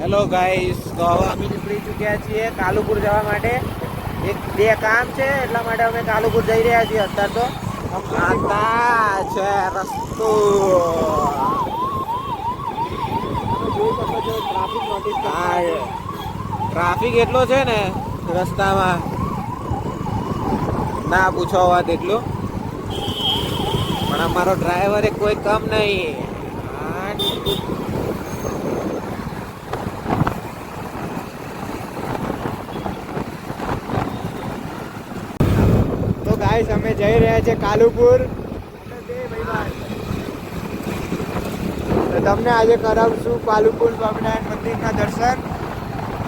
Hello guys તો હવે અમે નીકળી ચૂક્યા છીએ કાલુપુર જવા માટે. એક બે કામ છે, એટલા માટે અમે કાલુપુર જઈ રહ્યા છીએ અત્યારે તો. આતા છે રસ્તો. ટ્રાફિક એટલો છે ને રસ્તામાં. ના પૂછો વાત એટલું. પણ અમારો ડ્રાઈવર કોઈ કમ નહીં આઠ તો ગાઈસ, અમે જઈ રહ્યા છીએ કાલુપુર. તો તમને આજે કરાવશું કાલુપુર સ્વામિનારાયણ મંદિરના દર્શન.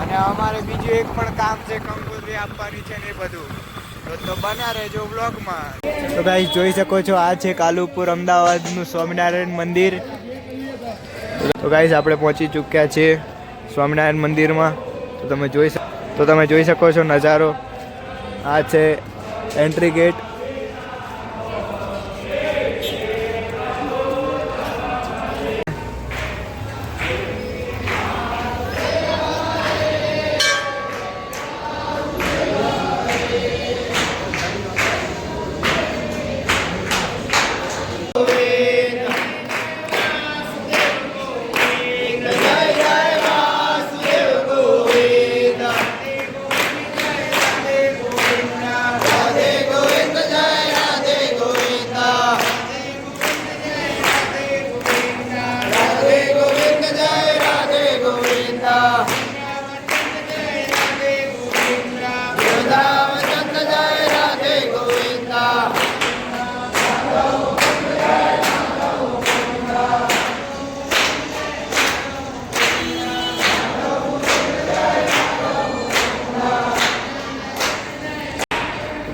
અને અમારે બીજું એક પણ કામ છે, કંકોત્રી આપવાની છે ને એ બધું. તો તો બન્યા રહેજો તો ગાઈસ, જોઈ શકો છો, આ છે કાલુપુર અમદાવાદનું સ્વામિનારાયણ મંદિર. તો ગાઈસ, આપણે પહોંચી ચૂક્યા છીએ સ્વામિનારાયણ મંદિરમાં. તો તમે જોઈ તો તમે જોઈ શકો છો નજારો. આ છે એન્ટ્રી ગેટ.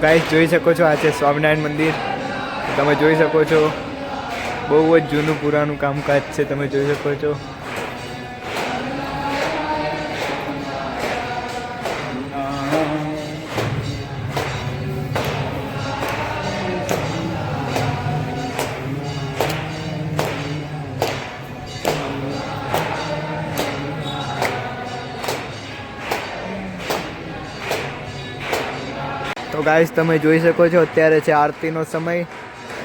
ગાઈસ, જોઈ શકો છો, આ છે સ્વામિનારાયણ મંદિર. તમે જોઈ શકો છો, બહુ જ જૂનું પુરાનું કામકાજ છે, તમે જોઈ શકો છો. તો ગાઈસ તમે જોઈ શકો છો, અત્યારે છે આરતીનો સમય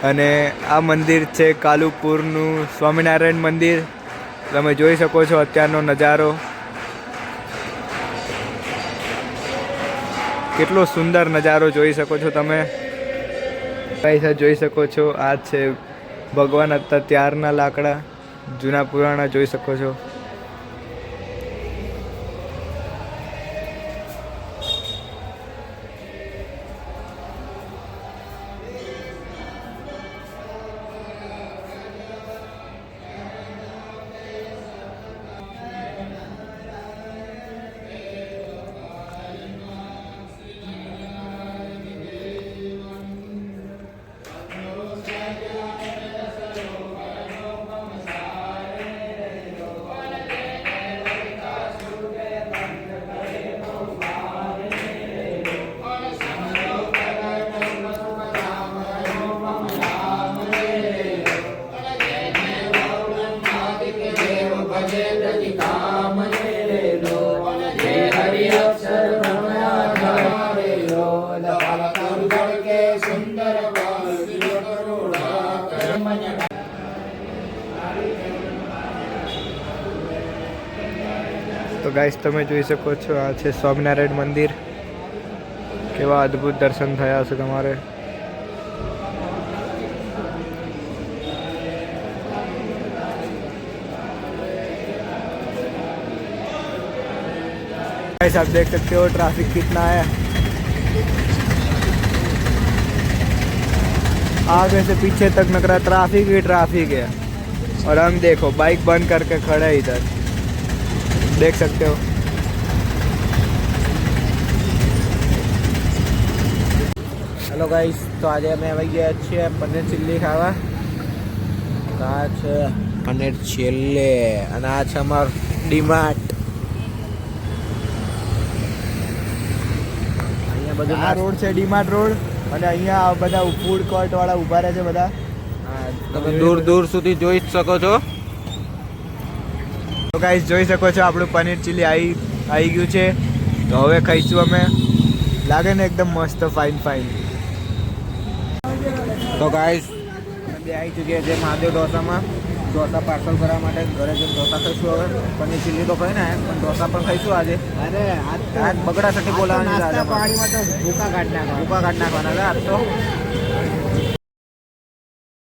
અને આ મંદિર છે કાલુપુરનું સ્વામિનારાયણ મંદિર. તમે જોઈ શકો છો અત્યારનો નજારો. કેટલો સુંદર નજારો જોઈ શકો છો તમે. ગાઈસ જોઈ શકો છો, આ છે ભગવાન હતા ત્યારના લાકડા, જૂના પુરાણા જોઈ શકો છો. તો ગાઈસ તમે જોઈ શકો છો, આ છે સ્વામિનારાયણ મંદિર. કેવા અદ્ભુત દર્શન થયા છે તમારે. गाइस आप देख सकते हो ट्रैफिक कितना है आगे से पीछे तक नकरा ट्रैफिक ही ट्रैफिक है और हम देखो बाइक बंद करके खड़े हैं इधर देख सकते हो હેલો ગાઈસ તો આજે અમે આવી ગયા છીએ પનીર ચીલ્લી ખાવા તો આ છે પનીર ચીલ્લી અને આ છે અમાર ડીમાર્ટ બધું આ રોડ છે ડીમાર્ટ રોડ અને અહીંયા આ બધા ફૂડ કોર્ટ વાળા ઊભા રહે છે બધા. તમે દૂર દૂર સુધી જોઈ શકો છો. તો ગાઈસ જોઈ શકો છો આપણું પનીર ચીલી આવી આવી ગયું છે. તો હવે ખાઈશું અમે. લાગે ને એકદમ મસ્ત ફાઇન ફાઇન તો ગાઈસ બે આવી ચૂક્યા છે મહાદેવ ઢોસામાં. ઢોસા પાર્સલ કરવા માટે ઘરે જઈને ઢોસા ખાઈશું હવે. પનીર ચીલી તો કઈ ને પણ ઢોસા પણ ખાઈશું આજે. અરે આજ બગડા સાથે બોલાવવાની. પાણીમાં તો ભૂકા કાઢ નાખવાના. ભૂકા કાઢ નાખવાના. આજ તો